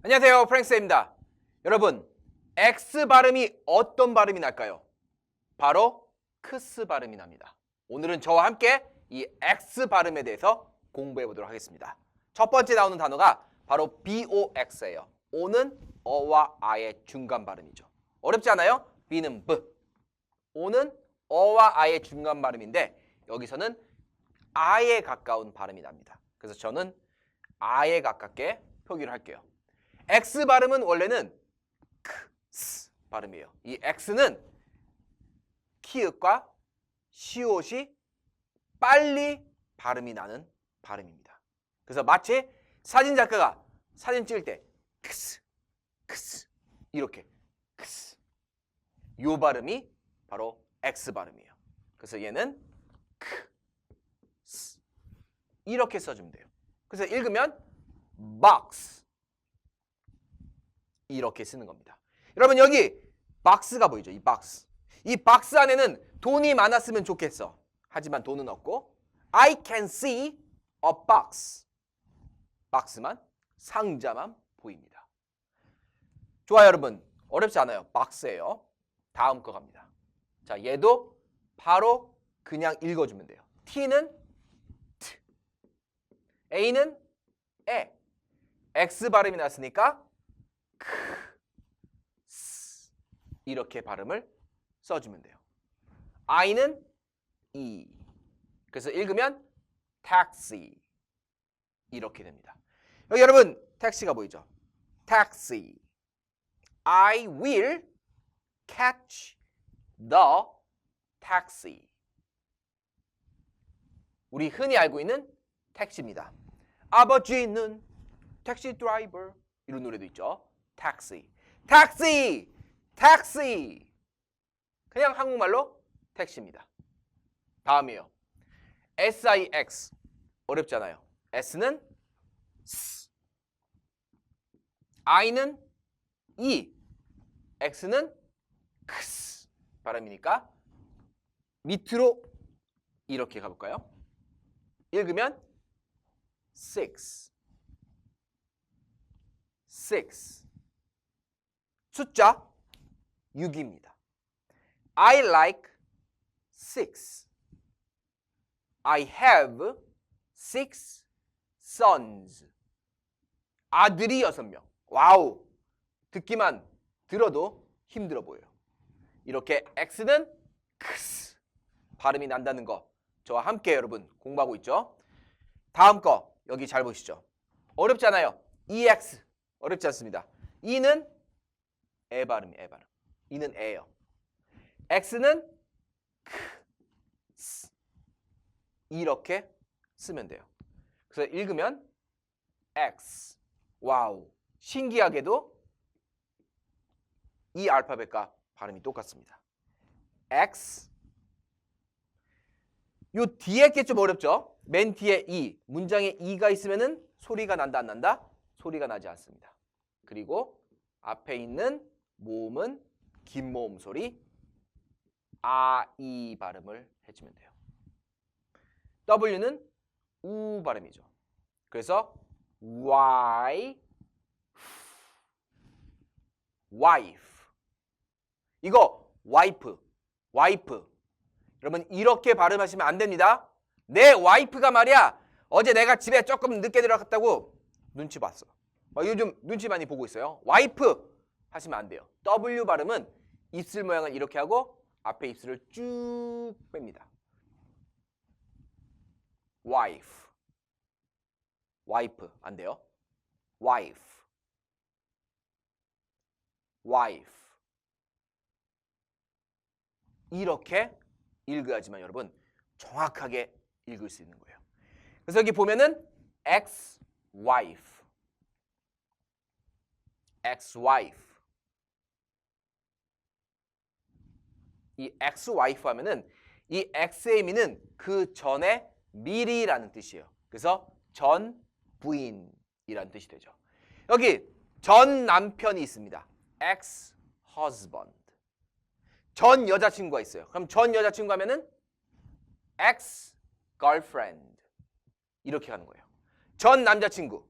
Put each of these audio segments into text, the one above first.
안녕하세요. 프랭스입니다. 여러분, X 발음이 어떤 발음이 날까요? 바로 크스 발음이 납니다. 오늘은 저와 함께 이 X 발음에 대해서 공부해 보도록 하겠습니다. 첫 번째 나오는 단어가 바로 BOX예요. O는 어와 아의 중간 발음이죠. 어렵지 않아요? B는 B. O는 어와 아의 중간 발음인데 여기서는 아에 가까운 발음이 납니다. 그래서 저는 아에 가깝게 표기를 할게요. X 발음은 원래는 크, 스 발음이에요. 이 X는 키읔과 시옷이 빨리 발음이 나는 발음입니다. 그래서 마치 사진 작가가 사진 찍을 때 크스, 크스 이렇게 크스 요 발음이 바로 X 발음이에요. 그래서 얘는 크, 스 이렇게 써주면 돼요. 그래서 읽으면 box 이렇게 쓰는 겁니다. 여러분 여기 박스가 보이죠? 이 박스. 이 박스 안에는 돈이 많았으면 좋겠어. 하지만 돈은 없고 I can see a box. 박스만 상자만 보입니다. 좋아요, 여러분. 어렵지 않아요. 박스예요. 다음 거 갑니다. 자, 얘도 바로 그냥 읽어주면 돼요. T는 T, A는 에, X 발음이 났으니까 크, 스 이렇게 발음을 써주면 돼요. I는 E. 그래서 읽으면 taxi 이렇게 됩니다. 여기 여러분 택시가 보이죠? taxi. I will catch the taxi. 우리 흔히 알고 있는 택시입니다. 아버지는 택시 드라이버 이런 노래도 있죠. 택시, 택시, 택시. 그냥 한국말로 택시입니다. 다음이요. SIX 어렵잖아요. S는 S, I는 E, X는 X 발음이니까 밑으로 이렇게 가볼까요? 읽으면 six, six. 숫자 6입니다. I like six. I have six sons. 아들이 여섯 명. 와우. 듣기만 들어도 힘들어 보여요. 이렇게 X는 크스 발음이 난다는 거 저와 함께 여러분 공부하고 있죠. 다음 거 여기 잘 보시죠. 어렵잖아요. EX 어렵지 않습니다. E는 에 발음이 에 발음. E는 에요. X는 크, 스 이렇게 쓰면 돼요. 그래서 읽으면 X 와우 신기하게도 이 알파벳과 발음이 똑같습니다. X 요 뒤에 게 좀 어렵죠? 맨 뒤에 E 문장에 E가 있으면은 소리가 난다 안 난다? 소리가 나지 않습니다. 그리고 앞에 있는 모음은 긴 모음 소리 아, 이 발음을 해주면 돼요. W는 우 발음이죠. 그래서 Y, wife. 이거 와이프, 와이프. 여러분 이렇게 발음하시면 안 됩니다. 내 와이프가 말이야. 어제 내가 집에 조금 늦게 들어갔다고 눈치 봤어. 막 요즘 눈치 많이 보고 있어요. 와이프 하시면 안 돼요. W 발음은 입술 모양을 이렇게 하고 앞에 입술을 쭉 뺍니다. wife. 와이프 안 돼요. wife. wife. 이렇게 읽어야지만 여러분 정확하게 읽을 수 있는 거예요. 그래서 여기 보면은 ex wife. ex wife. 이 ex wife 하면은 이 x의 의미는 그 전에 미리라는 뜻이에요. 그래서 전 부인이라는 뜻이 되죠. 여기 전 남편이 있습니다. ex husband. 전 여자친구가 있어요. 그럼 전 여자친구 하면은 ex girlfriend 이렇게 가는 거예요. 전 남자친구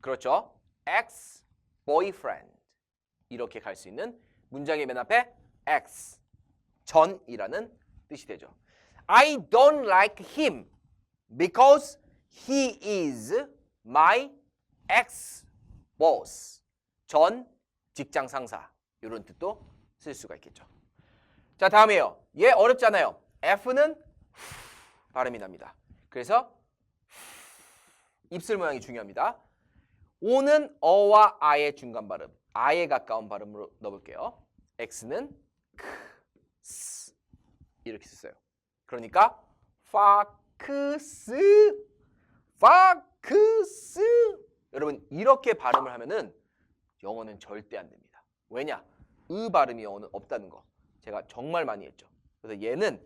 그렇죠. ex boyfriend 이렇게 갈 수 있는 문장의 맨 앞에 ex 전이라는 뜻이 되죠. I don't like him because he is my ex boss. 전 직장 상사 이런 뜻도 쓸 수가 있겠죠. 자 다음이에요. 얘 어렵잖아요. F는 발음이 납니다. 그래서 입술 모양이 중요합니다. O는 어와 아의 중간 발음, 아에 가까운 발음으로 넣어볼게요. X는 크, 스 이렇게 썼어요. 그러니까 파크스, 파크스. 여러분 이렇게 발음을 하면은 영어는 절대 안 됩니다. 왜냐? 으 발음이 영어는 없다는 거 제가 정말 많이 했죠. 그래서 얘는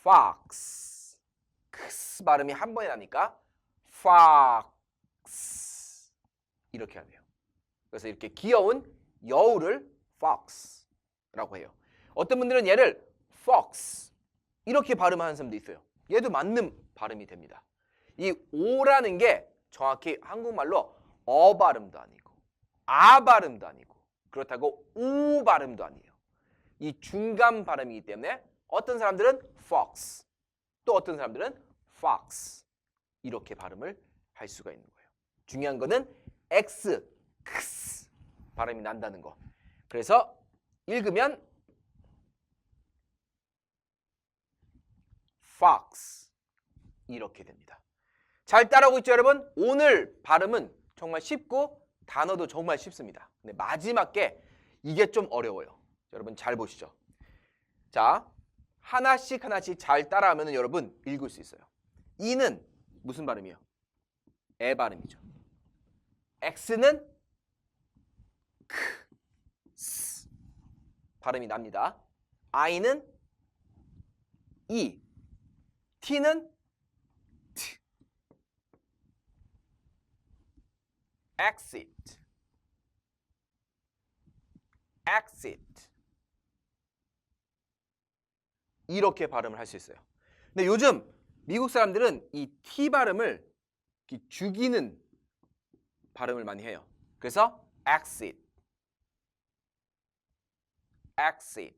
fox, 크스 발음이 한 번에 나니까 fox 이렇게 돼요. 그래서 이렇게 귀여운 여우를 fox라고 해요. 어떤 분들은 얘를 fox 이렇게 발음하는 사람도 있어요. 얘도 맞는 발음이 됩니다. 이 오라는 게 정확히 한국말로 어 발음도 아니고 아 발음도 아니고 그렇다고 우 발음도 아니에요. 이 중간 발음이기 때문에 어떤 사람들은 fox 또 어떤 사람들은 fox 이렇게 발음을 할 수가 있는 거예요. 중요한 거는 x, x 발음이 난다는 거. 그래서 읽으면 fox 이렇게 됩니다. 잘 따라오고 있죠, 여러분? 오늘 발음은 정말 쉽고 단어도 정말 쉽습니다. 근데 마지막 게 이게 좀 어려워요. 여러분 잘 보시죠. 자, 하나씩 하나씩 잘 따라하면 여러분 읽을 수 있어요. 이는 무슨 발음이요? 에 발음이죠. X는 크, 스 발음이 납니다. I는 이, T는 트. exit, exit 이렇게 발음을 할 수 있어요. 근데 요즘 미국 사람들은 이 T 발음을 죽이는 발음을 많이 해요. 그래서 exit, exit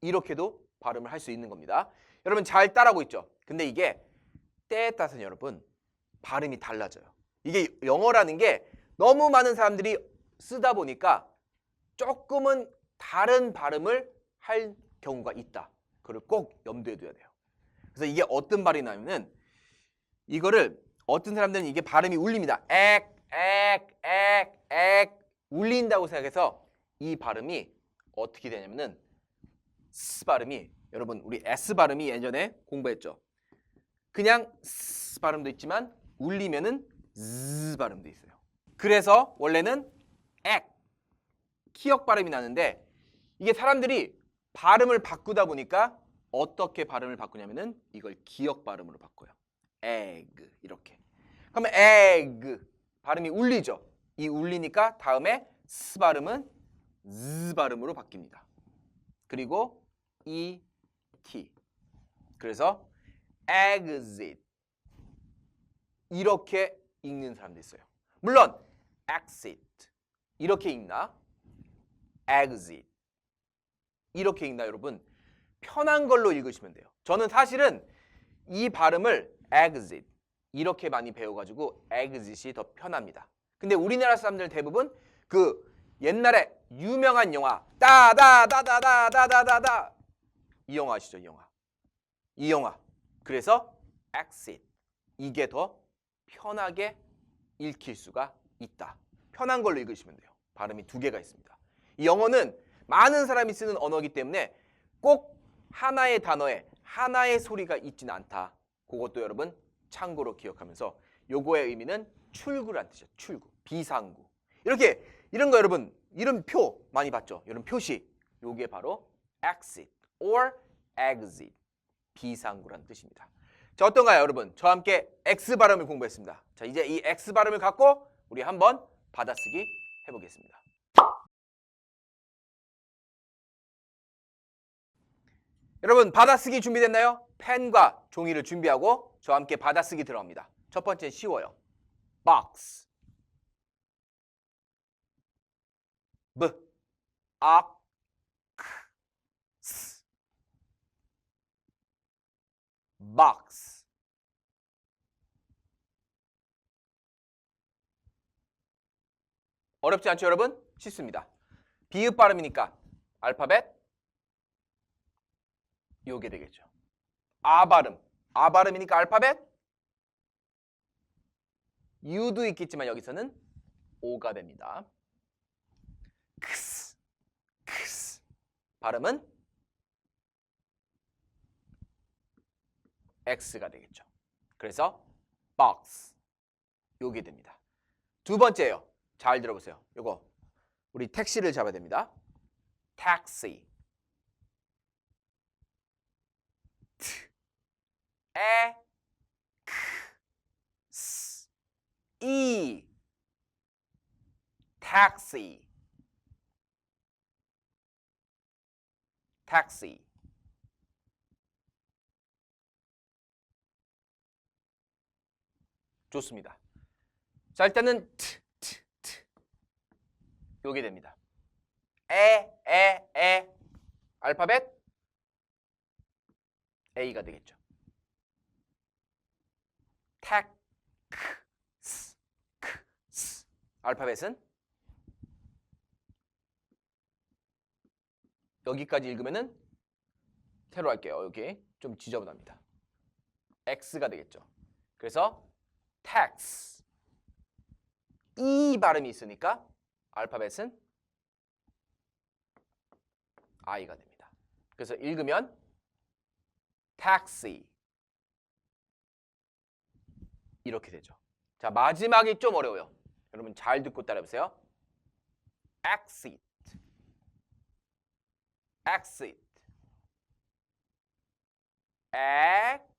이렇게도 발음을 할 수 있는 겁니다. 여러분 잘 따라하고 있죠? 근데 이게 때에 따라서 여러분 발음이 달라져요. 이게 영어라는 게 너무 많은 사람들이 쓰다 보니까 조금은 다른 발음을 할 경우가 있다. 그걸 꼭 염두에 둬야 돼요. 그래서 이게 어떤 발음이냐면은 이거를 어떤 사람들은 이게 발음이 울립니다. 액, 액, 액, 액 울린다고 생각해서 이 발음이 어떻게 되냐면은 스 발음이 여러분 우리 S 발음이 예전에 공부했죠. 그냥 스 발음도 있지만 울리면은 즈 발음도 있어요. 그래서 원래는 액 키역 발음이 나는데 이게 사람들이 발음을 바꾸다 보니까 어떻게 발음을 바꾸냐면은 이걸 기역 발음으로 바꿔요. egg 이렇게. 그러면 egg 발음이 울리죠. 이 울리니까 다음에 스 발음은 즈 발음으로 바뀝니다. 그리고 e t. 그래서 exit 이렇게 읽는 사람도 있어요. 물론 exit 이렇게 읽나? exit 이렇게 읽나 여러분? 편한 걸로 읽으시면 돼요. 저는 사실은 이 발음을 exit 이렇게 많이 배워가지고 exit이 더 편합니다. 근데 우리나라 사람들 대부분 그 옛날에 유명한 영화 따다다다다다다다다 이 영화 아시죠? 이 영화. 이 영화. 그래서 exit 이게 더 편하게 읽힐 수가 있다. 편한 걸로 읽으시면 돼요. 발음이 두 개가 있습니다. 이 영어는 많은 사람이 쓰는 언어이기 때문에 꼭 하나의 단어에 하나의 소리가 있지는 않다. 그것도 여러분 참고로 기억하면서 요거의 의미는 출구란 뜻이죠. 출구, 비상구. 이렇게 이런 거 여러분 이런 표 많이 봤죠? 이런 표시. 요게 바로 exit or exit 비상구란 뜻입니다. 자 어떤가요, 여러분? 저와 함께 X 발음을 공부했습니다. 자 이제 이 X 발음을 갖고 우리 한번 받아쓰기 해 보겠습니다. 여러분 받아쓰기 준비됐나요? 펜과 종이를 준비하고 저와 함께 받아쓰기 들어갑니다. 첫 번째는 쉬워요. box. b, k, s. box. 어렵지 않죠, 여러분? 쉽습니다. 비읍 발음이니까 알파벳 요게 되겠죠. 아 발음. 아 발음이니까 알파벳 U도 있겠지만 여기서는 O가 됩니다. 크스, 크스. 발음은 X가 되겠죠. 그래서 box 요게 됩니다. 두 번째요. 잘 들어보세요. 요거 우리 택시를 잡아야 됩니다. taxi. 트, 에, 크, 스, 이. taxi. taxi. 좋습니다. 자, 일단은 트, 트, 트. 요게 됩니다. 에, 에, 에. 알파벳 A가 되겠죠. 택, 크, 스, 크, 스. 알파벳은 여기까지 읽으면은 새로 할게요. 여기 좀 지저분합니다. X가 되겠죠. 그래서 tax 이 발음이 있으니까 알파벳은 I가 됩니다. 그래서 읽으면 taxi 이렇게 되죠. 자 마지막이 좀 어려워요. 여러분 잘 듣고 따라해보세요. exit, exit, exit,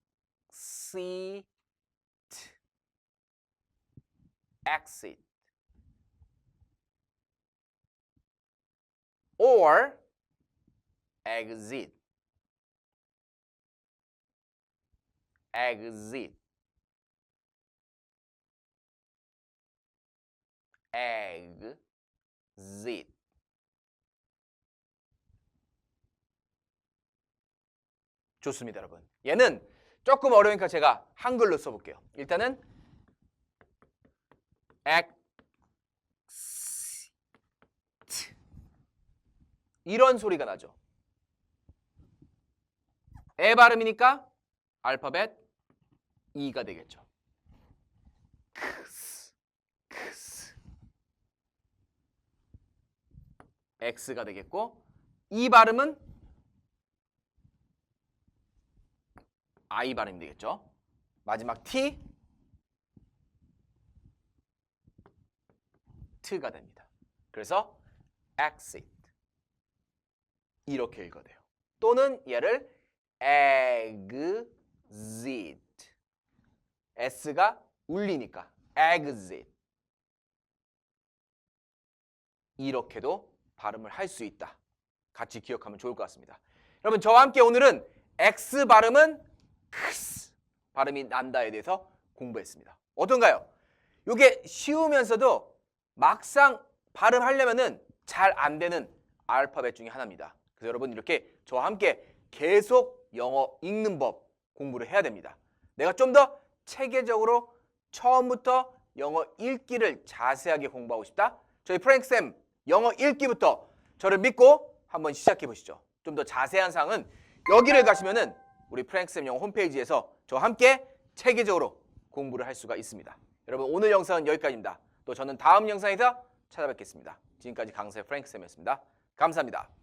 exit, or exit, exit, exit. 좋습니다, 여러분. 얘는 조금 어려우니까 제가 한글로 써볼게요. 일단은 exit 이런 소리가 나죠. 에 발음이니까 알파벳 E가 되겠죠. 크스, 크스. X가 되겠고 이 발음은 I 발음이 되겠죠. 마지막 T 트가 됩니다. 그래서 exit 이렇게 읽어야 돼요. 또는 얘를 exit s가 울리니까 exit 이렇게도 발음을 할 수 있다. 같이 기억하면 좋을 것 같습니다. 여러분 저와 함께 오늘은 X 발음은 크스 발음이 난다에 대해서 공부했습니다. 어떤가요? 이게 쉬우면서도 막상 발음하려면은 잘 안 되는 알파벳 중에 하나입니다. 그래서 여러분 이렇게 저와 함께 계속 영어 읽는 법 공부를 해야 됩니다. 내가 좀 더 체계적으로 처음부터 영어 읽기를 자세하게 공부하고 싶다? 저희 프랭크쌤 영어 읽기부터 저를 믿고 한번 시작해 보시죠. 좀 더 자세한 사항은 여기를 가시면은 우리 프랭크쌤 영어 홈페이지에서 저와 함께 체계적으로 공부를 할 수가 있습니다. 여러분 오늘 영상은 여기까지입니다. 또 저는 다음 영상에서 찾아뵙겠습니다. 지금까지 강사의 프랭크쌤이었습니다. 감사합니다.